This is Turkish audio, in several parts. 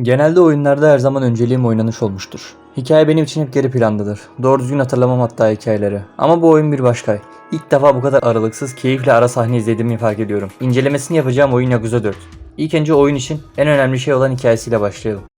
Genelde oyunlarda her zaman önceliğim oynanış olmuştur. Hikaye benim için hep geri plandadır. Doğru düzgün hatırlamam hatta hikayeleri. Ama bu oyun bir başka. İlk defa bu kadar aralıksız, keyifle ara sahne izlediğimi fark ediyorum. İncelemesini yapacağım oyun Yakuza 4. İlk önce oyun için en önemli şey olan hikayesiyle başlayalım.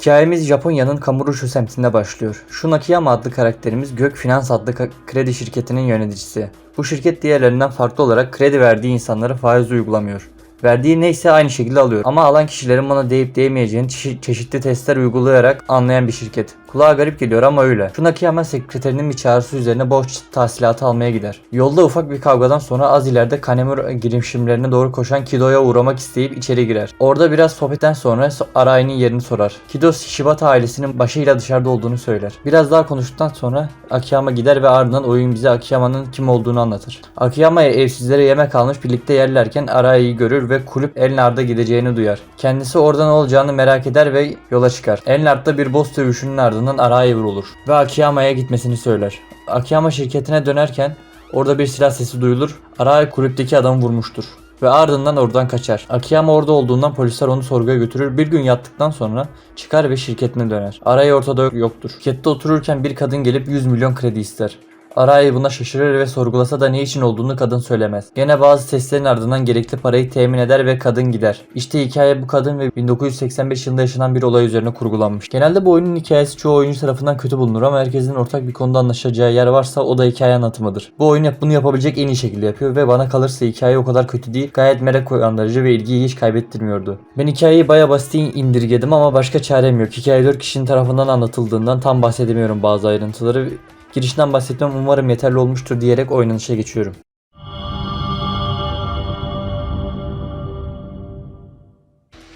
Hikayemiz Japonya'nın Kamurocho semtinde başlıyor. Shun Akiyama adlı karakterimiz Gök Finans adlı kredi şirketinin yöneticisi. Bu şirket diğerlerinden farklı olarak kredi verdiği insanlara faiz uygulamıyor. Verdiği neyse aynı şekilde alıyor. Ama alan kişilerin bana değip değmeyeceğini çeşi- çeşitli testler uygulayarak anlayan bir şirket. Kulağa garip geliyor ama öyle. Shun Akiyama sekreterinin bir çağrısı üzerine borç tahsilatı almaya gider. Yolda ufak bir kavgadan sonra az ileride Kanemura girişimlerine doğru koşan Kido'ya uğramak isteyip içeri girer. Orada biraz sohbetten sonra so- Arai'nin yerini sorar. Kido Shibata ailesinin başıyla dışarıda olduğunu söyler. Biraz daha konuştuktan sonra Akiyama gider ve ardından oyun bize Akiyama'nın kim olduğunu anlatır. Akiyama'ya evsizlere yemek almış birlikte yerlerken Arai'yi görür ve kulüp Elnard'a gideceğini duyar. Kendisi orada ne olacağını merak eder ve yola çıkar. Elnard'da bir boss dövüşünün ardından Arai vurulur ve Akiyama'ya gitmesini söyler. Akiyama şirketine dönerken orada bir silah sesi duyulur. Arai kulüpteki adamı vurmuştur ve ardından oradan kaçar. Akiyama orada olduğundan polisler onu sorguya götürür. Bir gün yattıktan sonra çıkar ve şirketine döner. Arai ortada yok- yoktur. Şirkette otururken bir kadın gelip 100 milyon kredi ister. Arai buna şaşırır ve sorgulasa da ne için olduğunu kadın söylemez. Gene bazı testlerin ardından gerekli parayı temin eder ve kadın gider. İşte hikaye bu kadın ve 1985 yılında yaşanan bir olay üzerine kurgulanmış. Genelde bu oyunun hikayesi çoğu oyuncu tarafından kötü bulunur ama herkesin ortak bir konuda anlaşacağı yer varsa o da hikaye anlatımıdır. Bu oyun bunu yapabilecek en iyi şekilde yapıyor ve bana kalırsa hikaye o kadar kötü değil. Gayet merak uyandırıcı ve ilgiyi hiç kaybettirmiyordu. Ben hikayeyi baya basit indirgedim ama başka çarem yok. Hikaye 4 kişinin tarafından anlatıldığından tam bahsedemiyorum bazı ayrıntıları. Girişten bahsetmem umarım yeterli olmuştur diyerek oynanışa geçiyorum.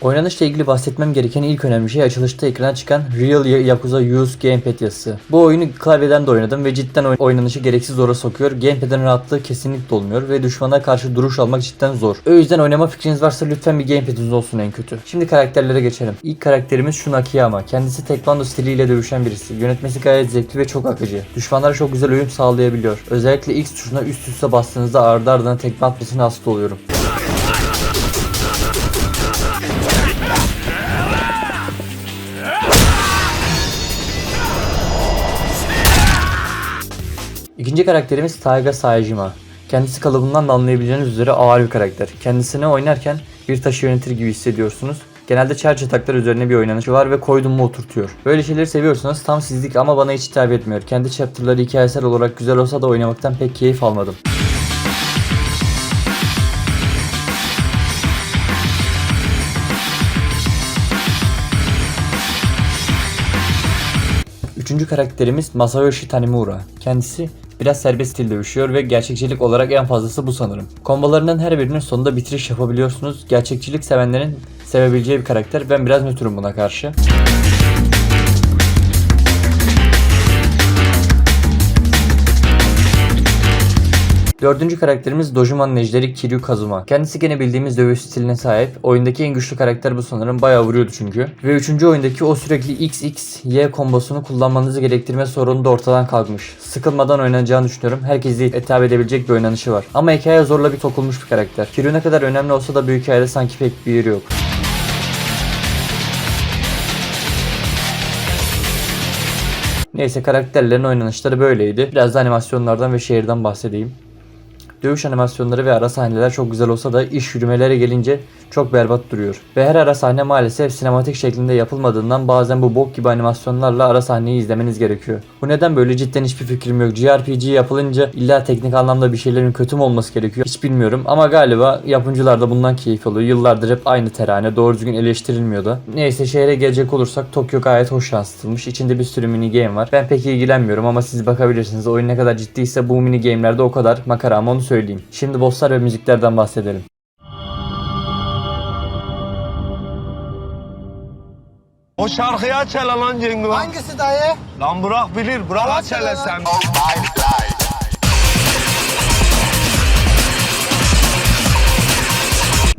Oynanışla ilgili bahsetmem gereken ilk önemli şey açılışta ekrana çıkan Real Yakuza Use Gamepad yazısı. Bu oyunu klavyeden de oynadım ve cidden oyn- oynanışı gereksiz zora sokuyor. Gamepad'in rahatlığı kesinlikle olmuyor ve düşmana karşı duruş almak cidden zor. O yüzden oynama fikriniz varsa lütfen bir gamepad'iniz olsun en kötü. Şimdi karakterlere geçelim. İlk karakterimiz Shun Akiyama. Kendisi tekvando stiliyle dövüşen birisi. Yönetmesi gayet zevkli ve çok akıcı. Düşmanlara çok güzel uyum sağlayabiliyor. Özellikle X tuşuna üst üste bastığınızda ardı ardına tekme atmasına hasta oluyorum. İkinci karakterimiz Taiga Saejima. Kendisi kalıbından da anlayabileceğiniz üzere ağır bir karakter. Kendisini oynarken bir taşı yönetir gibi hissediyorsunuz. Genelde çer çataklar üzerine bir oynanışı var ve koydum mu oturtuyor. Böyle şeyleri seviyorsanız tam sizlik ama bana hiç hitap etmiyor. Kendi chapter'ları hikayesel olarak güzel olsa da oynamaktan pek keyif almadım. Üçüncü karakterimiz Masayoshi Tanimura. Kendisi biraz serbest stil dövüşüyor ve gerçekçilik olarak en fazlası bu sanırım. Kombolarının her birinin sonunda bitiriş yapabiliyorsunuz. Gerçekçilik sevenlerin sevebileceği bir karakter. Ben biraz nötrüm buna karşı. Dördüncü karakterimiz Dojuman'ın ejderi Kiryu Kazuma. Kendisi gene bildiğimiz dövüş stiline sahip. Oyundaki en güçlü karakter bu sanırım. Bayağı vuruyordu çünkü. Ve üçüncü oyundaki o sürekli XX-Y kombosunu kullanmanızı gerektirme sorunu da ortadan kalkmış. Sıkılmadan oynanacağını düşünüyorum. Herkese hitap edebilecek bir oynanışı var. Ama hikaye zorla bir sokulmuş bir karakter. Kiryu ne kadar önemli olsa da büyük hikayede sanki pek bir yeri yok. Neyse karakterlerin oynanışları böyleydi. Biraz da animasyonlardan ve şehirden bahsedeyim. Dövüş animasyonları ve ara sahneler çok güzel olsa da iş yürümelere gelince çok berbat duruyor. Ve her ara sahne maalesef sinematik şeklinde yapılmadığından bazen bu bok gibi animasyonlarla ara sahneyi izlemeniz gerekiyor. Bu neden böyle cidden hiçbir fikrim yok. JRPG yapılınca illa teknik anlamda bir şeylerin kötü mü olması gerekiyor hiç bilmiyorum. Ama galiba yapımcılar da bundan keyif alıyor. Yıllardır hep aynı terane doğru düzgün eleştirilmiyor da. Neyse şehre gelecek olursak Tokyo gayet hoş yansıtılmış. İçinde bir sürü mini game var. Ben pek ilgilenmiyorum ama siz bakabilirsiniz. Oyun ne kadar ciddiyse bu mini game'lerde o kadar makara ama onu söyleyeyim. Şimdi bosslar ve müziklerden bahsedelim. O şarkıyı aç hele lan Cengo. Hangisi dayı? Lan bırak bilir, bırak aç hele sen.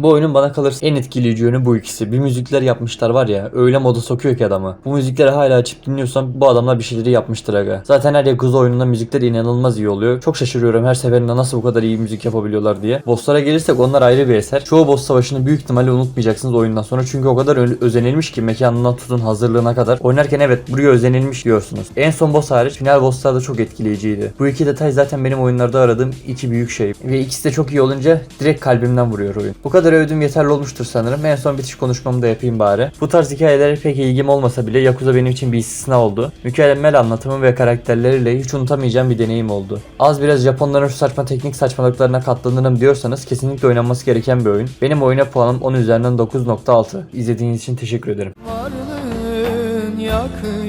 Bu oyunun bana kalırsa en etkileyici yönü bu ikisi. Bir müzikler yapmışlar var ya öyle moda sokuyor ki adamı. Bu müzikleri hala açıp dinliyorsam bu adamlar bir şeyleri yapmıştır aga. Zaten her Yakuza oyununda müzikler inanılmaz iyi oluyor. Çok şaşırıyorum her seferinde nasıl bu kadar iyi müzik yapabiliyorlar diye. Bosslara gelirsek onlar ayrı bir eser. Çoğu boss savaşını büyük ihtimalle unutmayacaksınız oyundan sonra. Çünkü o kadar özenilmiş ki mekanından tutun hazırlığına kadar. Oynarken evet buraya özenilmiş diyorsunuz. En son boss hariç final bosslar da çok etkileyiciydi. Bu iki detay zaten benim oyunlarda aradığım iki büyük şey. Ve ikisi de çok iyi olunca direkt kalbimden vuruyor oyun. Bu kadar övdüğüm yeterli olmuştur sanırım. En son bitiş konuşmamı da yapayım bari. Bu tarz hikayelere pek ilgim olmasa bile Yakuza benim için bir istisna oldu. Mükemmel anlatımı ve karakterleriyle hiç unutamayacağım bir deneyim oldu. Az biraz Japonların şu saçma teknik saçmalıklarına katlanırım diyorsanız kesinlikle oynanması gereken bir oyun. Benim oyuna puanım 10 üzerinden 9.6. İzlediğiniz için teşekkür ederim. Varlığın yakıyor